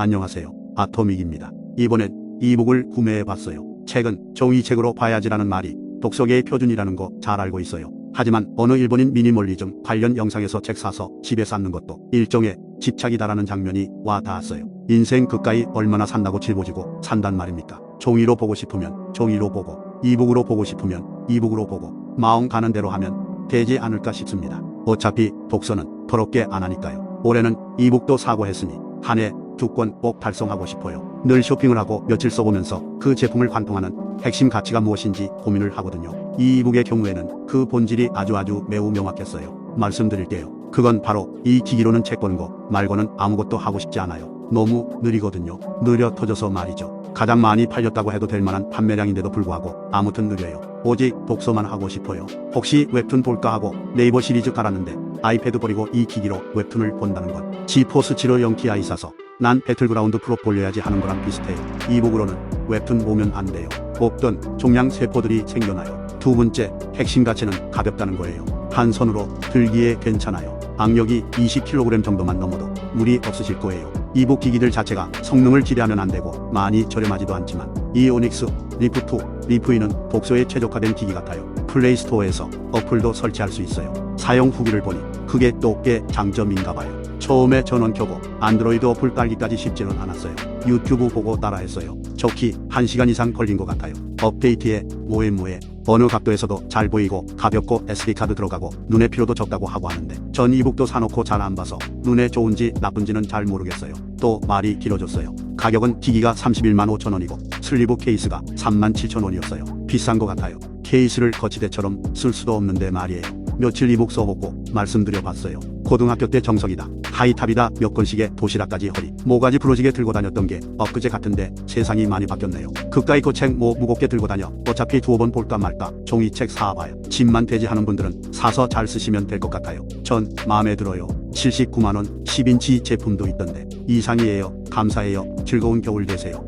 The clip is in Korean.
안녕하세요. 아토믹입니다. 이번엔 이북을 구매해봤어요. 책은 종이책으로 봐야지라는 말이 독서계의 표준이라는 거 잘 알고 있어요. 하지만 어느 일본인 미니멀리즘 관련 영상에서 책 사서 집에 쌓는 것도 일종의 집착이다라는 장면이 와 닿았어요. 인생 그까이 얼마나 산다고 짊어지고 산단 말입니까? 종이로 보고 싶으면 종이로 보고 이북으로 보고 싶으면 이북으로 보고 마음 가는 대로 하면 되지 않을까 싶습니다. 어차피 독서는 더럽게 안 하니까요. 올해는 이북도 사고 했으니 한 해 두권꼭 달성하고 싶어요. 늘 쇼핑을 하고 며칠 써보면서 그 제품을 관통하는 핵심 가치가 무엇인지 고민을 하거든요. 이 이북의 경우에는 그 본질이 아주 아주 매우 명확했어요. 말씀드릴게요. 그건 바로 이 기기로는 거 말고는 아무것도 하고 싶지 않아요. 너무 느리거든요. 느려 터져서 말이죠. 가장 많이 팔렸다고 해도 될 만한 판매량인데도 불구하고 아무튼 느려요. 오직 독서만 하고 싶어요. 혹시 웹툰 볼까 하고 네이버 시리즈 깔았는데 아이패드 버리고 이 기기로 웹툰을 본다는 건 지포스 750 Ti 사서 난 배틀그라운드 프로 돌려야지 하는 거랑 비슷해요. 이북으로는 웹툰 보면 안 돼요. 없던 종양 세포들이 생겨나요. 두 번째, 핵심 가치는 가볍다는 거예요. 한 손으로 들기에 괜찮아요. 악력이 20kg 정도만 넘어도 무리 없으실 거예요. 이북 기기들 자체가 성능을 기대하면 안 되고 많이 저렴하지도 않지만 이 오닉스, 리프2, 리프2는 독서에 최적화된 기기 같아요. 플레이스토어에서 어플도 설치할 수 있어요. 사용 후기를 보니 그게 또 꽤 장점인가 봐요. 처음에 전원 켜고 안드로이드 어플 깔기까지 쉽지는 않았어요. 유튜브 보고 따라했어요. 좋기 1시간 이상 걸린 것 같아요. 업데이트에 뭐에 어느 각도에서도 잘 보이고 가볍고 SD카드 들어가고 눈에 피로도 적다고 하고 하는데 전 이북도 사놓고 잘 안 봐서 눈에 좋은지 나쁜지는 잘 모르겠어요. 또 말이 길어졌어요. 가격은 기기가 31만 5천 원이고 슬리브 케이스가 3만 7천 원이었어요. 비싼 것 같아요. 케이스를 거치대처럼 쓸 수도 없는데 말이에요. 며칠 이북 써보고 말씀드려 봤어요. 고등학교 때 정석이다. 하이탑이다 몇 건씩의 도시락까지 허리 모가지 부러지게 들고 다녔던 게 엊그제 같은데 세상이 많이 바뀌었네요. 그까이 그책뭐 무겁게 들고 다녀 어차피 두어 번 볼까 말까 종이책 사와봐요. 집만 되지 하는 분들은 사서 잘 쓰시면 될 것 같아요. 전 마음에 들어요. 79만원 10인치 제품도 있던데 이상이에요. 감사해요. 즐거운 겨울 되세요.